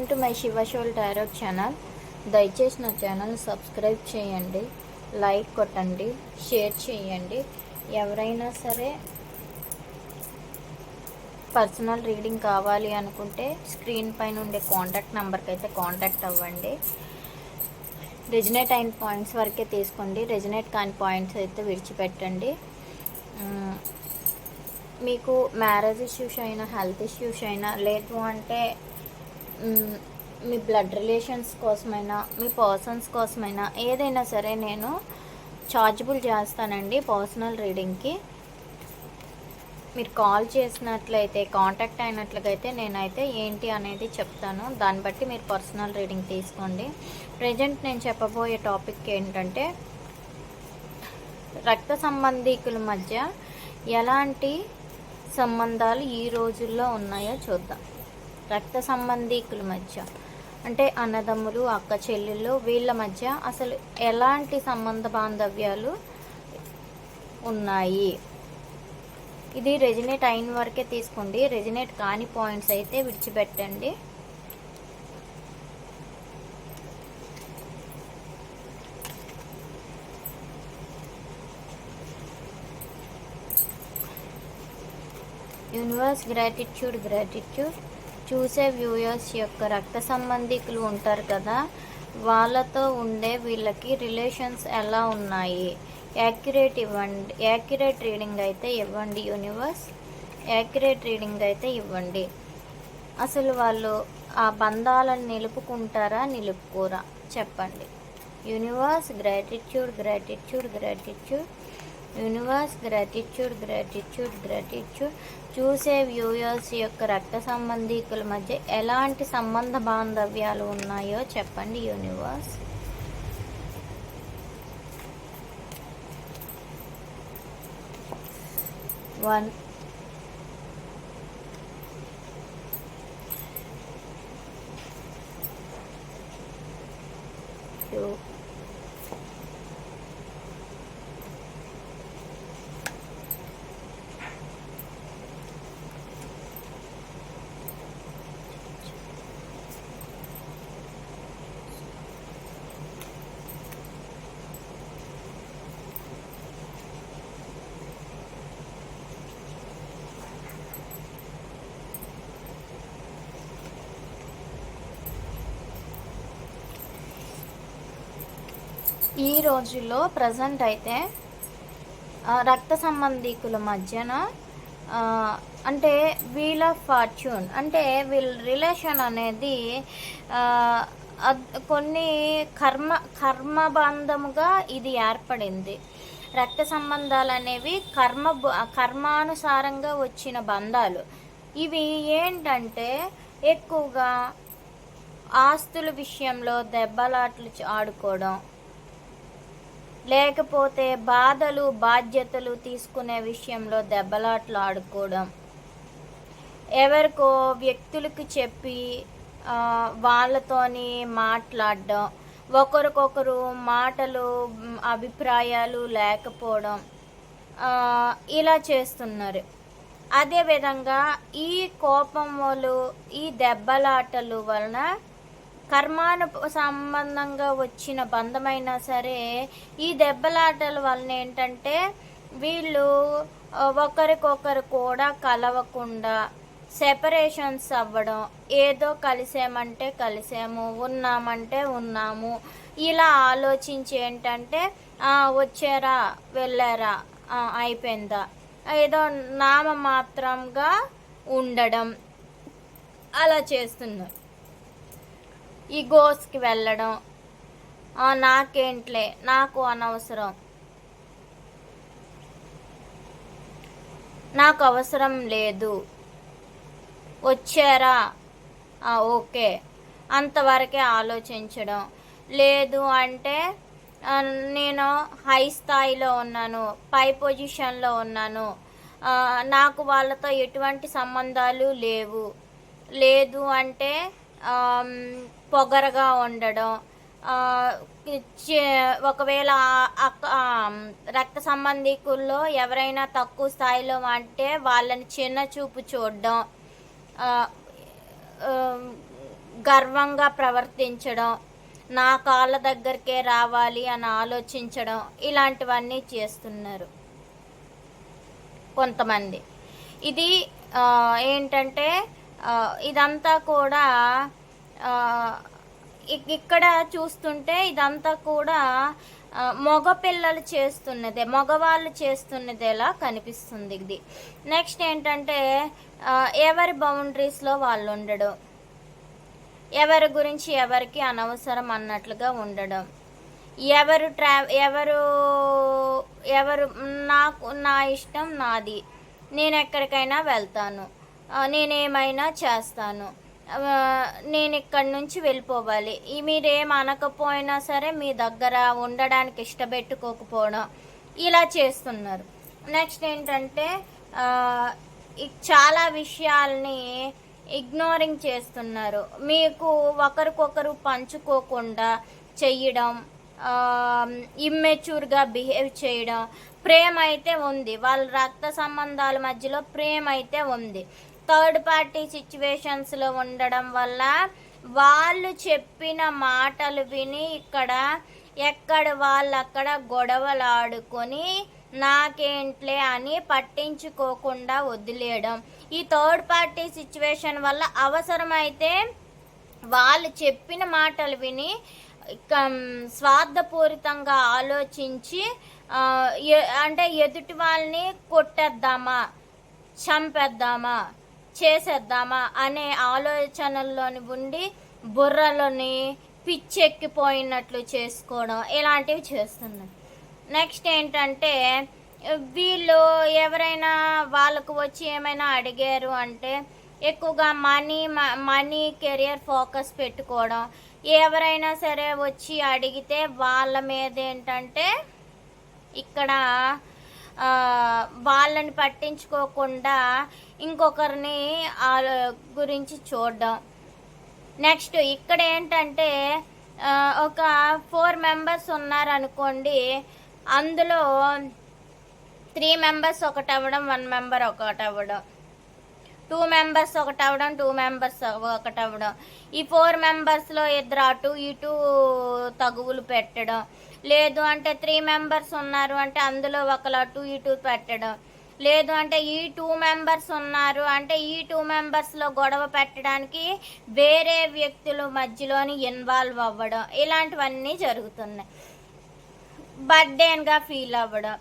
Welcome to my శివశోల్ tarot channel. దయచేసి నా ఛానల్ సబ్స్క్రైబ్ చేయండి లైక్ కొట్టండి షేర్ చేయండి. ఎవరైనా సరే పర్సనల్ రీడింగ్ కావాలి అనుకుంటే స్క్రీన్ పైన ఉండే కాంటాక్ట్ నెంబర్కి అయితే కాంటాక్ట్ అవ్వండి. రెజినేట్ అయిన పాయింట్స్ వరకే తీసుకోండి. రెజినేట్ కాని పాయింట్స్ అయితే విడిచిపెట్టండి. మీకు మ్యారేజ్ ఇష్యూస్ అయినా హెల్త్ ఇష్యూస్ అయినా లేదు అంటే మీ బ్లడ్ రిలేషన్స్ కోసమైనా మీ పర్సన్స్ కోసమైనా ఏదైనా సరే నేను చార్జబుల్ చేస్తానండి పర్సనల్ రీడింగ్కి మీరు కాల్ చేసినట్లయితే కాంటాక్ట్ అయినట్లయితే నేనైతే ఏంటి అనేది చెప్తాను. దాన్ని బట్టి మీరు పర్సనల్ రీడింగ్ తీసుకోండి. ప్రజెంట్ నేను చెప్పబోయే టాపిక్ ఏంటంటే రక్త సంబంధీకుల మధ్య ఎలాంటి సంబంధాలు ఈ రోజుల్లో ఉన్నాయో చూద్దాం. రక్త సంబంధీకుల మధ్య అంటే అన్నదమ్ములు అక్క చెల్లెళ్ళు వీళ్ళ మధ్య అసలు ఎలాంటి సంబంధ బాంధవ్యాలు ఉన్నాయి? ఇది రెజినేట్ అయిన వరకే తీసుకోండి. రెజినేట్ కాని పాయింట్స్ అయితే విడిచిపెట్టండి. Universe gratitude gratitude. చూసే వ్యూయర్స్ యొక్క రక్త సంబంధికులు ఉంటారు కదా వాళ్ళతో ఉండే వీళ్ళకి రిలేషన్స్ ఎలా ఉన్నాయి? యాక్యురేట్ ఇవ్వండి యాక్యురేట్ రీడింగ్ అయితే ఇవ్వండి యూనివర్స్ యాక్యురేట్ రీడింగ్ అయితే ఇవ్వండి. అసలు వాళ్ళు ఆ బంధాలను నిలుపుకుంటారా నిలుపుకోరా? చెప్పండి. Universe gratitude gratitude gratitude universe gratitude gratitude gratitude చూసే వ్యూయర్స్ యొక్క రక్త సంబంధీకుల మధ్య ఎలాంటి సంబంధ బాంధవ్యాలు ఉన్నాయో చెప్పండి యూనివర్స్ వన్ టూ ఈ రోజుల్లో ప్రజెంట్ అయితే రక్త సంబంధీకుల మధ్యన అంటే వీల్ ఆఫ్ ఫార్చ్యూన్ అంటే వీళ్ళ రిలేషన్ అనేది కొన్ని కర్మ కర్మబంధముగా ఇది ఏర్పడింది. రక్త సంబంధాలు అనేవి కర్మ బ- కర్మానుసారంగా వచ్చిన బంధాలు. ఇవి ఏంటంటే ఎక్కువగా ఆస్తుల విషయంలో దెబ్బలాట్లు ఆడుకోవడం లేకపోతే బాధలు బాధ్యతలు తీసుకునే విషయంలో దెబ్బలాట్లు ఆడుకోవడం. ఎవరికో వ్యక్తులకు చెప్పి వాళ్ళతోని మాట్లాడడం. ఒకరికొకరు మాటలు అభిప్రాయాలు లేకపోవడం ఇలా చేస్తున్నారు. అదేవిధంగా ఈ కోపములు ఈ దెబ్బలాటలు వలన కర్మాను సంబంధంగా వచ్చిన బంధమైనా సరే ఈ దెబ్బలాటల వలన ఏంటంటే వీళ్ళు ఒకరికొకరు కూడా కలవకుండా సెపరేషన్స్ అవ్వడం ఏదో కలిసామంటే కలిసాము ఉన్నామంటే ఉన్నాము. ఇలా ఆలోచించి ఏంటంటే వచ్చారా వెళ్ళారా అయిపోయిందా? ఏదో నామ మాత్రంగా ఉండడం. అలా చేస్తున్నారు. ఈగోస్కి వెళ్ళడం. నాకేంట్లే నాకు అనవసరం. నాకు అవసరం లేదు. వచ్చారా? ఓకే. అంతవరకే ఆలోచించడం. లేదు అంటే నేను హై స్థాయిలో ఉన్నాను పై పొజిషన్లో ఉన్నాను. నాకు వాళ్ళతో ఎటువంటి సంబంధాలు లేవు. లేదు అంటే పొగరగా ఉండడం ఒకవేళ అక్క- రక్త సంబంధికుల్లో ఎవరైనా తక్కువ స్థాయిలో అంటే వాళ్ళని చిన్న చూపు చూడడం గర్వంగా ప్రవర్తించడం నా కాళ్ళ దగ్గరికే రావాలి అని ఆలోచించడం ఇలాంటివన్నీ చేస్తున్నారు కొంతమంది. ఇది ఏంటంటే ఇదంతా కూడా ఇక్కడ చూస్తుంటే ఇదంతా కూడా మగపిల్లలు మగ పిల్లలు చేస్తున్నదే మగవాళ్ళు చేస్తున్నదేలా కనిపిస్తుంది ఇది. నెక్స్ట్ ఏంటంటే ఎవరి బౌండరీస్లో వాళ్ళు ఉండడం. ఎవరి గురించి ఎవరికి అనవసరం అన్నట్లుగా ఉండడం. ఎవరు ట్రా ఎవరు ఎవరు నాకు నా ఇష్టం నాది. నేను ఎక్కడికైనా వెళ్తాను. నేనేమైనా చేస్తాను. నేను ఇక్కడి నుంచి వెళ్ళిపోవాలి మీరేం అనకపోయినా సరే మీ దగ్గర ఉండడానికి ఇష్టపెట్టుకోకపోవడం ఇలా చేస్తున్నారు. నెక్స్ట్ ఏంటంటే చాలా విషయాల్ని ఇగ్నోరింగ్ చేస్తున్నారు. మీకు ఒకరికొకరు పంచుకోకుండా చెయ్యడం ఇమ్మెచ్యూర్గా బిహేవ్ చేయడం ప్రేమ అయితే ఉంది. వాళ్ళ రక్త సంబంధాల మధ్యలో ప్రేమ అయితే ఉంది. థర్డ్ పార్టీ సిచ్యువేషన్స్లో ఉండడం వల్ల వాళ్ళు చెప్పిన మాటలు విని ఇక్కడ ఎక్కడ వాళ్ళు అక్కడ గొడవలు ఆడుకొని నాకేంట్లే అని పట్టించుకోకుండా వదిలేయడం. ఈ థర్డ్ పార్టీ సిచ్యువేషన్ వల్ల అవసరమైతే వాళ్ళు చెప్పిన మాటలు విని స్వార్థపూరితంగా ఆలోచించి అంటే ఎదుటి వాళ్ళని కొట్టేద్దామా? చంపేద్దామా? చేసేద్దామా అనే ఆలోచనల్లోని ఉండి బుర్రలోని పిచ్చెక్కిపోయినట్లు చేసుకోవడం ఇలాంటివి చేస్తున్నారు. నెక్స్ట్ ఏంటంటే వీళ్ళు ఎవరైనా వాళ్ళకు వచ్చి ఏమైనా అడిగారు అంటే ఎక్కువగా మనీ మనీ కెరియర్ ఫోకస్ పెట్టుకోవడం. ఎవరైనా సరే వచ్చి అడిగితే వాళ్ళ మీద ఏంటంటే ఇక్కడ వాళ్ళని పట్టించుకోకుండా ఇంకొకరిని ఆ గురించి చూడడం. నెక్స్ట్ ఇక్కడ ఏంటంటే ఒక ఫోర్ మెంబర్స్ ఉన్నారనుకోండి అందులో త్రీ మెంబర్స్ ఒకటి అవ్వడం వన్ మెంబర్ ఒకటి అవ్వడం టూ మెంబర్స్ ఒకటి అవ్వడం టూ మెంబర్స్ ఒకటి అవ్వడం ఈ ఫోర్ మెంబర్స్లో ఇద్దరు అటు ఇటు తగువులు పెట్టడం. లేదు అంటే త్రీ మెంబర్స్ ఉన్నారు అంటే అందులో ఒకరు అటు ఇటు పెట్టడం. లేదు అంటే ఈ టూ మెంబర్స్ ఉన్నారు. అంటే ఈ టూ మెంబర్స్లో గొడవ పెట్టడానికి వేరే వ్యక్తుల మధ్యలోని ఇన్వాల్వ్ అవ్వడం ఇలాంటివన్నీ జరుగుతున్నాయి. బర్త్డేన్గా ఫీల్ అవ్వడం.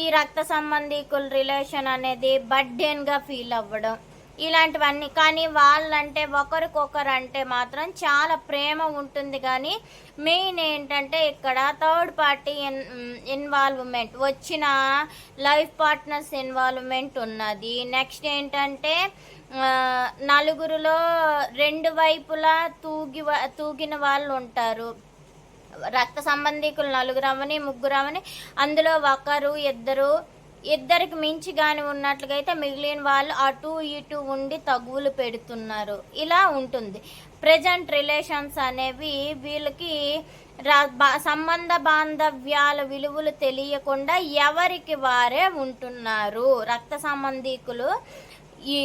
ఈ రక్త సంబంధికుల రిలేషన్ అనేది బర్త్డేన్గా ఫీల్ అవ్వడం. ఇలాంటివన్నీ. కానీ వాళ్ళంటే ఒకరికొకరు అంటే మాత్రం చాలా ప్రేమ ఉంటుంది కానీ మెయిన్ ఏంటంటే ఇక్కడ థర్డ్ పార్టీ ఇన్ ఇన్వాల్వ్మెంట్. వచ్చిన లైఫ్ పార్ట్నర్స్ ఇన్వాల్వ్మెంట్ ఉన్నది. నెక్స్ట్ ఏంటంటే నలుగురిలో రెండు వైపులా తూగి తూగిన వాళ్ళు ఉంటారు రక్త సంబంధికులు నలుగురు అవని ముగ్గురు అవని అందులో ఒకరు ఇద్దరు ఇద్దరికి మించి కానీ ఉన్నట్లుగా అయితే మిగిలిన వాళ్ళు అటు ఇటు ఉండి తగువులు పెడుతున్నారు. ఇలా ఉంటుంది. ప్రజెంట్ రిలేషన్స్ అనేవి వీళ్ళకి సంబంధ బాంధవ్యాల విలువలు తెలియకుండా ఎవరికి వారే ఉంటున్నారు. రక్త సంబంధికులు ఈ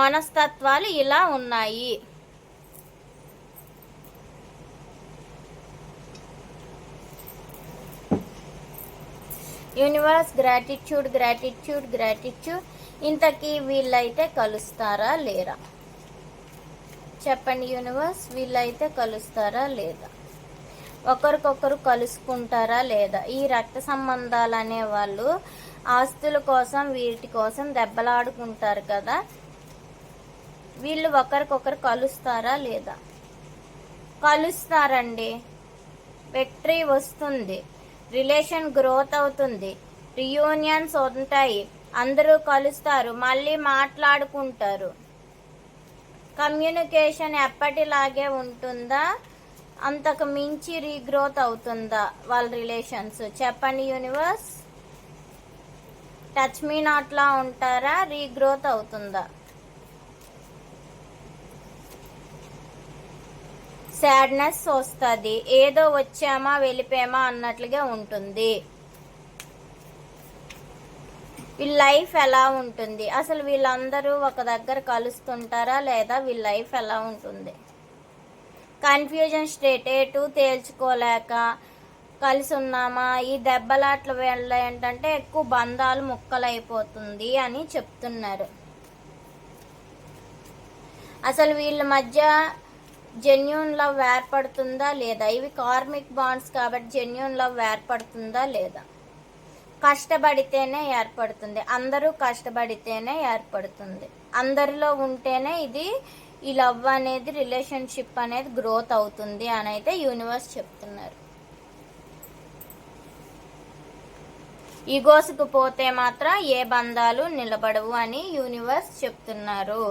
మనస్తత్వాలు ఇలా ఉన్నాయి. యూనివర్స్ గ్రాటిట్యూడ్ గ్రాటిట్యూడ్ గ్రాటిట్యూడ్ ఇంతకీ వీళ్ళైతే కలుస్తారా లేరా చెప్పండి యూనివర్స్ వీళ్ళైతే కలుస్తారా లేదా? ఒకరికొకరు కలుసుకుంటారా లేదా? ఈ రక్త సంబంధాలు అనేవాళ్ళు ఆస్తుల కోసం వీటి కోసం దెబ్బలాడుకుంటారు కదా. వీళ్ళు ఒకరికొకరు కలుస్తారా లేదా? కలుస్తారండి. విక్టరీ వస్తుంది. రిలేషన్ గ్రోత్ అవుతుంది. రియూనియన్స్ ఉంటాయి. అందరూ కలుస్తారు. మళ్ళీ మాట్లాడుకుంటారు. కమ్యూనికేషన్ ఎప్పటిలాగే ఉంటుందా? అంతకు మించి రీగ్రోత్ అవుతుందా వాళ్ళ రిలేషన్స్? చెప్పండి యూనివర్స్. టచ్ మీ నాట్లా ఉంటారా? రీగ్రోత్ అవుతుందా? సాడ్నెస్ వస్తుంది. ఏదో వచ్చామా వెళ్ళిపోయామా అన్నట్లుగా ఉంటుంది. వీళ్ళ లైఫ్ ఎలా ఉంటుంది? అసలు వీళ్ళందరూ ఒక దగ్గర కలుస్తుంటారా లేదా? వీళ్ళ లైఫ్ ఎలా ఉంటుంది? కన్ఫ్యూజన్ స్టేట్ ఎటు తేల్చుకోలేక కలిసి ఉన్నామా ఈ దెబ్బలాట్ల వల్ల ఏంటంటే ఎక్కువ బంధాలు ముక్కలైపోతుంది అని చెప్తున్నారు. అసలు వీళ్ళ మధ్య జెన్యున్ లవ్ ఏర్పడుతుందా లేదా? ఇవి కార్మిక్ బాండ్స్ కాబట్టి జెన్యున్ లవ్ ఏర్పడుతుందా లేదా? కష్టపడితేనే ఏర్పడుతుంది. అందరూ కష్టపడితేనే ఏర్పడుతుంది. అందరిలో ఉంటేనే ఇది ఈ లవ్ అనేది రిలేషన్షిప్ అనేది గ్రోత్ అవుతుంది అని అయితే యూనివర్స్ చెప్తున్నారు. ఈగోసుకు పోతే మాత్రం ఏ బంధాలు నిలబడవు అని యూనివర్స్ చెప్తున్నారు.